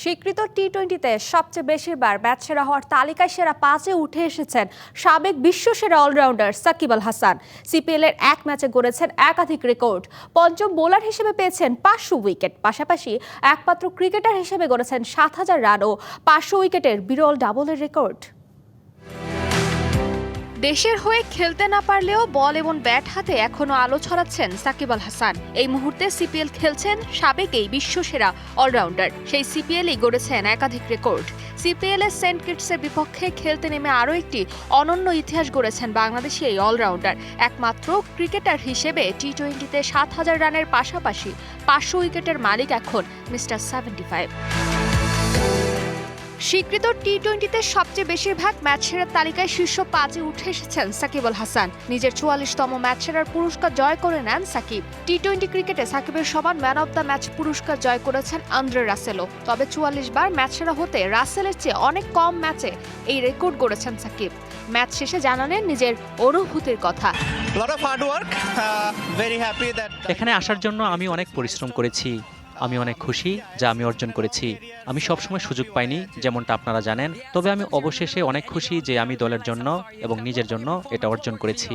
স্বীকৃত টি টোয়েন্টিতে সবচেয়ে বেশিরবার ব্যাট সেরা হওয়ার তালিকায় সেরা পাঁচে উঠে এসেছেন সাবেক বিশ্ব সেরা অলরাউন্ডার সাকিব আল হাসান। সিপিএল এর এক ম্যাচে গড়েছেন একাধিক রেকর্ড। পঞ্চম বোলার হিসেবে পেয়েছেন পাঁচশো উইকেট। পাশাপাশি একমাত্র ক্রিকেটার হিসেবে গড়েছেন সাত হাজার রান ও পাঁচশো উইকেটের বিরল ডাবলের রেকর্ড। দেশের হয়ে খেলতে না পারলেও বল এবং ব্যাট হাতে এখনও আলো ছড়াচ্ছেন সাকিব আল হাসান। এই মুহূর্তে সিপিএল খেলছেন সাবেক এই বিশ্বসেরা অলরাউন্ডার। সেই সিপিএলই গড়েছেন একাধিক রেকর্ড। সিপিএল এর সেন্ট কিটসের বিপক্ষে খেলতে নেমে আরও একটি অনন্য ইতিহাস গড়েছেন বাংলাদেশি এই অলরাউন্ডার। একমাত্র ক্রিকেটার হিসেবে টি টোয়েন্টিতে সাত হাজার রানের পাশাপাশি পাঁচশো উইকেটের মালিক এখন মিস্টার সেভেন্টি ফাইভ। স্বীকৃত টি টোয়েন্টিতে সবচেয়ে বেশিরভাগ ম্যাচ সেরার তালিকায় শীর্ষ পাঁচে উঠে এসেছেন সাকিব আল হাসান। নিজের চুয়াল্লিশতম ম্যাচ সেরার পুরস্কার জয় করে নেন সাকিব। টি টোয়েন্টি ক্রিকেটে সাকিবের সমান ম্যান অব দ্য ম্যাচ পুরস্কার জয় করেছেন আন্দ্রে রাসেলও। তবে চুয়াল্লিশ বার ম্যাচ সেরা হতে রাসেলের চেয়ে অনেক কম ম্যাচে এই রেকর্ড গড়েছেন সাকিব। ম্যাচ শেষে জানালেন নিজের অনুভূতির কথা। Lot of hard work. Uh, very happy এখানে আসার জন্য আমি অনেক পরিশ্রম করেছি। আমি অনেক খুশি যা আমি অর্জন করেছি। আমি সবসময় সুযোগ পাইনি যেমনটা আপনারা জানেন। তবে আমি অবশেষে অনেক খুশি যে আমি দলের জন্য এবং নিজের জন্য এটা অর্জন করেছি।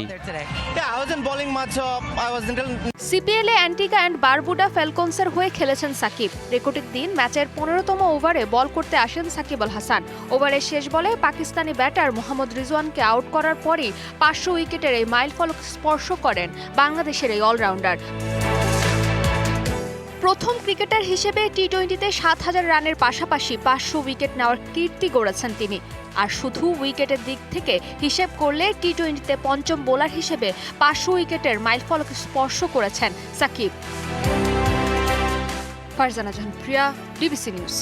Little সিপিএল এ অ্যান্টিগা অ্যান্ড বারবুডা ফ্যালকনসের হয়ে খেলেছেন সাকিব। রেকর্ডের দিন ম্যাচের পনেরোতম ওভারে বল করতে আসেন সাকিব আল হাসান। ওভারের শেষ বলে পাকিস্তানি ব্যাটার মোহাম্মদ রিজওয়ানকে আউট করার পরই পাঁচশো উইকেটের এই মাইল মাইলফলক স্পর্শ করেন বাংলাদেশের এই অলরাউন্ডার। প্রথম ক্রিকেটার হিসেবে টি টোয়েন্টিতে সাত হাজার রানের পাশাপাশি পাঁচশো উইকেট নেওয়ার কীর্তি গড়েছেন তিনি। আর শুধু উইকেটের দিক থেকে হিসেব করলে টি টোয়েন্টিতে পঞ্চম বোলার হিসেবে পাঁচশো উইকেটের মাইলফলক স্পর্শ করেছেন Shakib. Farzana Jahan Priya DBC news